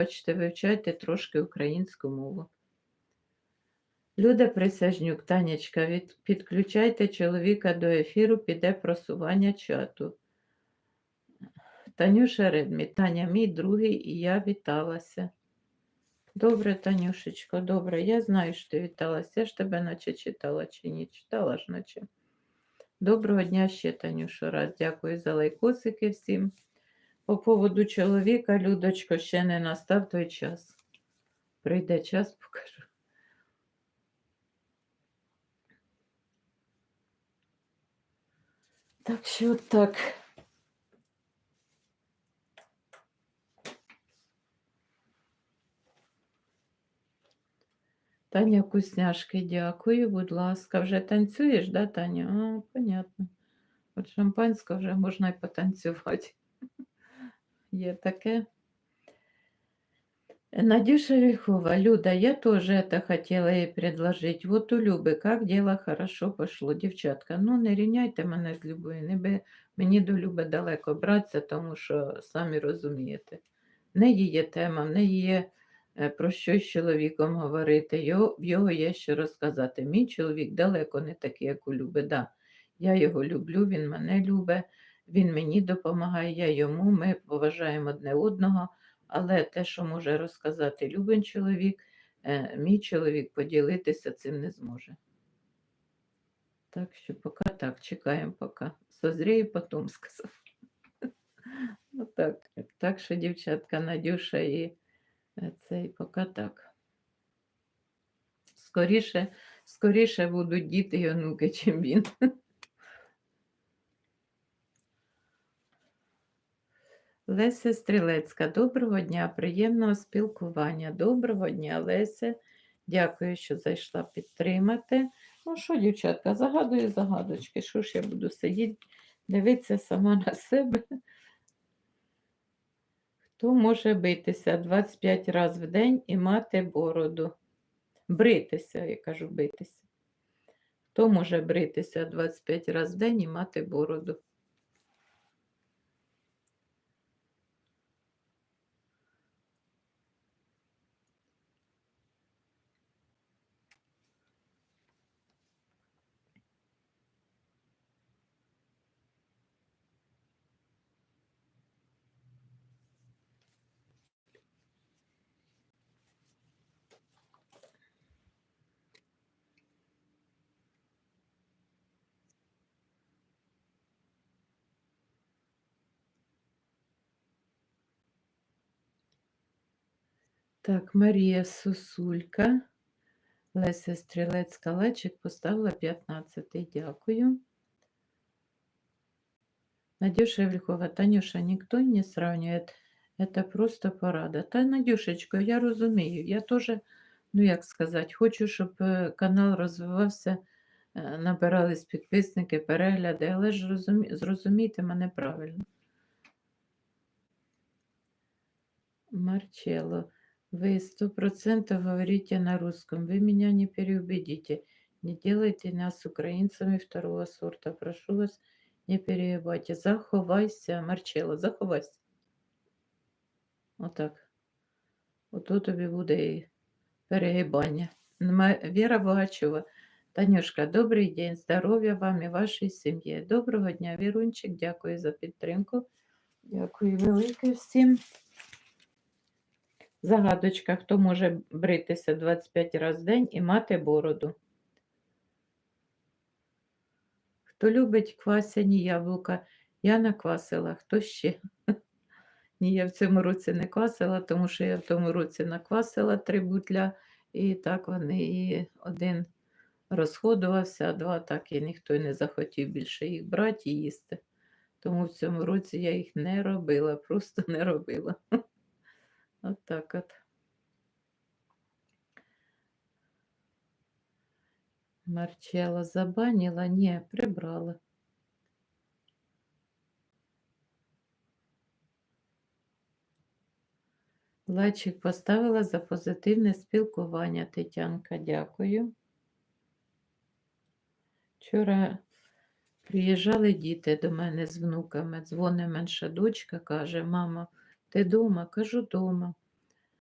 Хочете, вивчайте трошки українську мову. Люда Присяжнюк, Танечка, від, підключайте чоловіка до ефіру, піде просування чату. Танюша Редмі, Таня, мій другий, і я віталася. Добре, Танюшечко, добре. Я знаю, що ти віталася. Я ж тебе наче читала чи ні. Читала ж наче. Доброго дня ще, Танюшо, раз. Дякую за лайкосики всім. По поводу чоловіка, Людочко, ще не настав той час. Прийде час, покажу. Так що так. Таня Вкусняшки, дякую, будь ласка. Вже танцюєш, да, Таня? А, понятно. От шампанське вже можна і потанцювати. Є таке. Надюша Вельхова, Люда, я тоже это хотела ей предложить. Вот у Люби, как дело хорошо пошло, дівчатка. Ну, не рівняйте мене з Любою, не би мені до Люби далеко братися, тому що самі розумієте. Не її тема, не є е, про що з чоловіком говорити. Його, його є що розказати. Мій чоловік далеко не такий, як у Люби. Да. Я його люблю, він мене любить, він мені допомагає, я йому, ми поважаємо одне одного. Але те, що може розказати любий чоловік, е, мій чоловік поділитися цим не зможе. Так що поки так, чекаємо поки. Созріє потім сказав. Отак. Так що, дівчатка, Надюша і е, цей поки так. Скоріше, скоріше будуть діти і онуки, чим він. Леся Стрілецька, доброго дня, приємного спілкування. Доброго дня, Леся. Дякую, що зайшла підтримати. Ну що, дівчатка, загадую загадочки. Що ж я буду сидіти, дивитися сама на себе. Хто може битися 25 разів в день і мати бороду? Бритися, я кажу, битися. Хто може бритися 25 разів в день і мати бороду? Так, Марія Сосулька, Леся Стрілецька Лечик поставила 15. Дякую. Надюша Вільхова, Танюша, ніхто не сравнює. Это просто порада. Та, Надюшечко, я розумію. Я теж, ну як сказати, хочу, щоб е, канал розвивався, е, набирались підписники, перегляди, але ж розумі... зрозумійте мене правильно. Марчелло. Вы сто процентов говорите на русском. Вы меня не переубедите. Не делайте нас украинцами второго сорта. Прошу вас, не переебайте. Заховайся, Марчелло, заховайся. Отак. Ото тобі буде і перегибання. Віра Богачова. Танюшка, добрий день, здоров'я вам і вашій сім'ї. Доброго дня, Вірунчик, дякую за підтримку. Дякую велике всім. Загадочка, хто може бритися 25 разів в день і мати бороду. Хто любить квасяні яблука, я наквасила. Хто ще? Ні, я в цьому році не квасила, тому що я в тому році наквасила три бутля, і так вони і один розходувався, а два так і ніхто не захотів більше їх брати і їсти. Тому в цьому році я їх не робила, просто не робила. От так от. Марчелло забанила? Ні, прибрала. Лайчик поставила за позитивне спілкування, Тетянка, дякую. Вчора приїжджали діти до мене з внуками. Дзвонить менша дочка, каже, мама, ти дома? Кажу, дома.